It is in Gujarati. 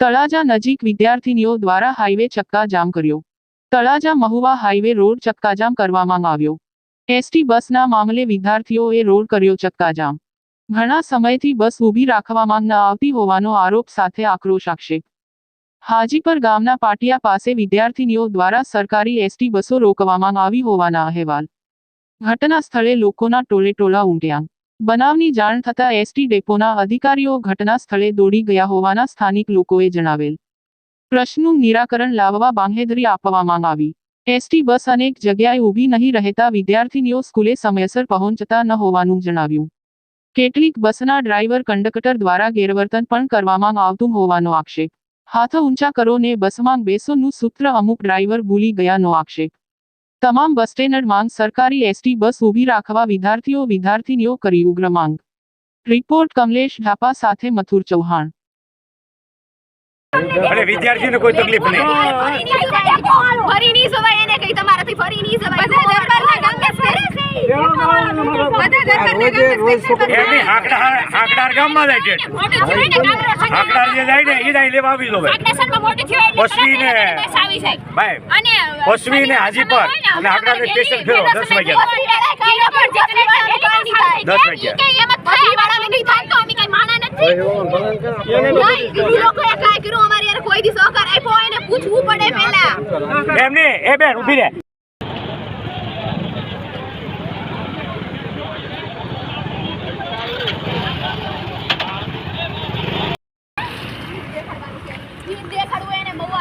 તળાજા નજીક વિદ્યાર્થીનીઓ દ્વારા હાઈવે ચક્કાજામ કર્યો. તળાજા મહુવા હાઈવે રોડ ચક્કાજામ કરવામાં આવ્યો. એસટી બસના મામલે વિદ્યાર્થીઓએ રોડ કર્યો ચક્કાજામ. ઘણા સમયથી બસ ઊભી રાખવામાં ન આવતી હોવાનો આરોપ સાથે આક્રોશ આક્ષેપ. હાજીપર ગામના પાટિયા પાસે વિદ્યાર્થીનીઓ દ્વારા સરકારી એસટી બસો રોકવામાં આવી હોવાના અહેવાલ. ઘટના સ્થળે લોકોના ટોળેટોળા ઉમટ્યા. બનાવની જાણ થતાં એસટી ડેપોના અધિકારીઓ ઘટના સ્થળે દોડી ગયા હોવાના સ્થાનિક લોકોએ જણાવેલ. પ્રશ્નનું નિરાકરણ લાવવા બાંહેધરી આપવામાં આવી. એસટી બસ અનેક જગ્યાએ ઊભી નહીં રહેતા વિદ્યાર્થીનીઓ સ્કૂલે સમયસર પહોંચતા ન હોવાનું જણાવ્યું. કેટલીક બસના ડ્રાઈવર કંડક્ટર દ્વારા ગેરવર્તન પણ કરવામાં આવતું હોવાનો આક્ષેપ. હાથ ઊંચા કરો ને બસમાં બેસોનું સૂત્ર અમુક ડ્રાઈવર ભૂલી ગયાનો આક્ષેપ. તમામ બસ સ્ટેન્ડ માંગ સરકારી એસટી બસ ઊભી રાખવા વિદ્યાર્થીઓ વિદ્યાર્થીનીઓ કરી ઉગ્ર માંગ. રિપોર્ટ કમલેશ ઢાપા સાથે મથુર ચૌહાણ. એટલે વિદ્યાર્થીઓને કોઈ તકલીફ નહીં. ફરી નહીં જવાય એને કઈ તમારાથી ફરી નહીં જવાય. એમની હાકડાર હાકડાર ગામમાં જાય છે હાકડાર જે જાય ને એ જાય લેવા આવી દો ને- એને બસ જાય ભાઈ અને ને હાજીપર અને હાકડાને સ્ટેશન ફેરો દસ વાગ્યા દસ વાગ્યા. કોઈ દી સહકાર આપ્યો હોય ને પૂછવું પડે પહેલા એમની એ બેન ઊભી રહે